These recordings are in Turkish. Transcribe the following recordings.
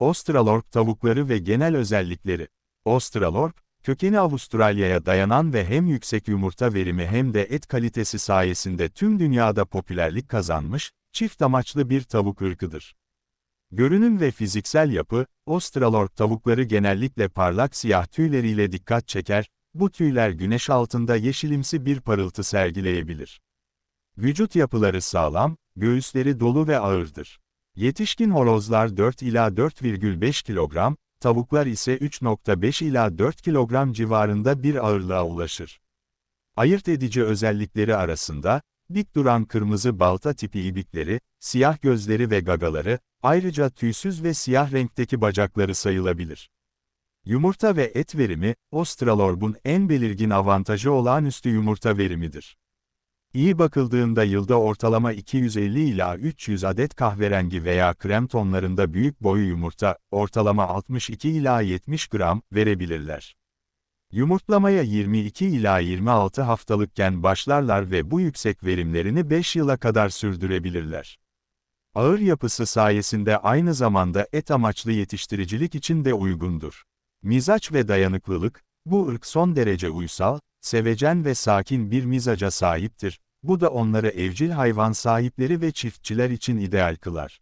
Australorp tavukları ve genel özellikleri. Australorp, kökeni Avustralya'ya dayanan ve hem yüksek yumurta verimi hem de et kalitesi sayesinde tüm dünyada popülerlik kazanmış, çift amaçlı bir tavuk ırkıdır. Görünüm ve fiziksel yapı, Australorp tavukları genellikle parlak siyah tüyleriyle dikkat çeker, bu tüyler güneş altında yeşilimsi bir parıltı sergileyebilir. Vücut yapıları sağlam, göğüsleri dolu ve ağırdır. Yetişkin horozlar 4 ila 4,5 kilogram, tavuklar ise 3,5 ila 4 kilogram civarında bir ağırlığa ulaşır. Ayırt edici özellikleri arasında, dik duran kırmızı balta tipi ibikleri, siyah gözleri ve gagaları, ayrıca tüysüz ve siyah renkteki bacakları sayılabilir. Yumurta ve et verimi, Australorb'un en belirgin avantajı olağanüstü yumurta verimidir. İyi bakıldığında yılda ortalama 250 ila 300 adet kahverengi veya krem tonlarında büyük boyu yumurta, ortalama 62 ila 70 gram, verebilirler. Yumurtlamaya 22 ila 26 haftalıkken başlarlar ve bu yüksek verimlerini 5 yıla kadar sürdürebilirler. Ağır yapısı sayesinde aynı zamanda et amaçlı yetiştiricilik için de uygundur. Mizaç ve dayanıklılık, bu ırk son derece uysal, sevecen ve sakin bir mizaca sahiptir, bu da onları evcil hayvan sahipleri ve çiftçiler için ideal kılar.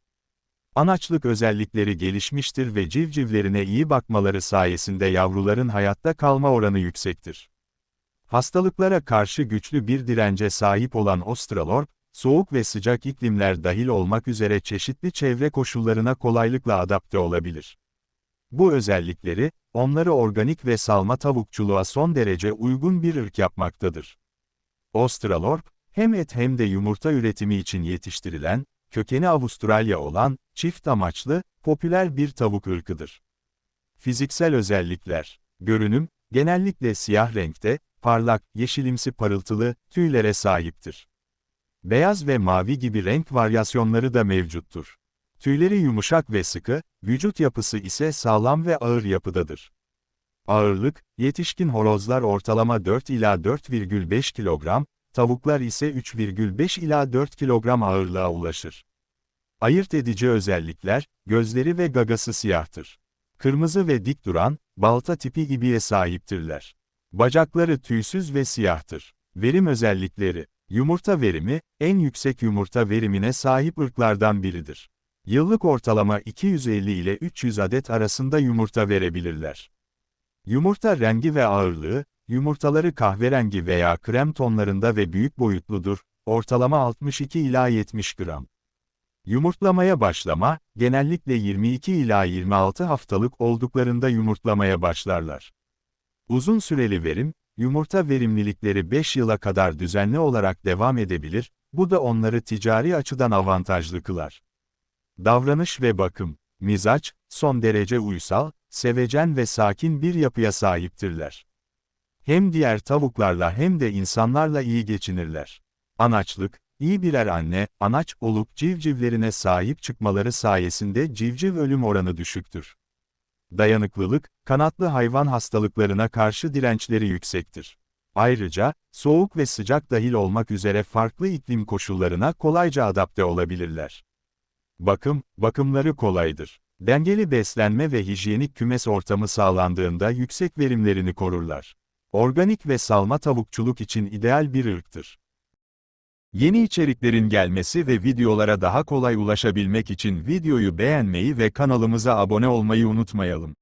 Anaçlık özellikleri gelişmiştir ve civcivlerine iyi bakmaları sayesinde yavruların hayatta kalma oranı yüksektir. Hastalıklara karşı güçlü bir dirence sahip olan Australorp, soğuk ve sıcak iklimler dahil olmak üzere çeşitli çevre koşullarına kolaylıkla adapte olabilir. Bu özellikleri, onları organik ve salma tavukçuluğa son derece uygun bir ırk yapmaktadır. Australorp, hem et hem de yumurta üretimi için yetiştirilen, kökeni Avustralya olan, çift amaçlı, popüler bir tavuk ırkıdır. Fiziksel özellikler, görünüm, genellikle siyah renkte, parlak, yeşilimsi parıltılı, tüylere sahiptir. Beyaz ve mavi gibi renk varyasyonları da mevcuttur. Tüyleri yumuşak ve sıkı, vücut yapısı ise sağlam ve ağır yapıdadır. Ağırlık, yetişkin horozlar ortalama 4 ila 4,5 kilogram, tavuklar ise 3,5 ila 4 kilogram ağırlığa ulaşır. Ayırt edici özellikler, gözleri ve gagası siyahtır. Kırmızı ve dik duran, balta tipi ibiye sahiptirler. Bacakları tüysüz ve siyahtır. Verim özellikleri, yumurta verimi, en yüksek yumurta verimine sahip ırklardan biridir. Yıllık ortalama 250 ile 300 adet arasında yumurta verebilirler. Yumurta rengi ve ağırlığı, yumurtaları kahverengi veya krem tonlarında ve büyük boyutludur, ortalama 62 ila 70 gram. Yumurtlamaya başlama, genellikle 22 ila 26 haftalık olduklarında yumurtlamaya başlarlar. Uzun süreli verim, yumurta verimlilikleri 5 yıla kadar düzenli olarak devam edebilir, bu da onları ticari açıdan avantajlı kılar. Davranış ve bakım, mizaç, son derece uysal, sevecen ve sakin bir yapıya sahiptirler. Hem diğer tavuklarla hem de insanlarla iyi geçinirler. Anaçlık, iyi birer anne, anaç olup civcivlerine sahip çıkmaları sayesinde civciv ölüm oranı düşüktür. Dayanıklılık, kanatlı hayvan hastalıklarına karşı dirençleri yüksektir. Ayrıca, soğuk ve sıcak dahil olmak üzere farklı iklim koşullarına kolayca adapte olabilirler. Bakım, bakımları kolaydır. Dengeli beslenme ve hijyenik kümes ortamı sağlandığında yüksek verimlerini korurlar. Organik ve salma tavukçuluk için ideal bir ırktır. Yeni içeriklerin gelmesi ve videolara daha kolay ulaşabilmek için videoyu beğenmeyi ve kanalımıza abone olmayı unutmayalım.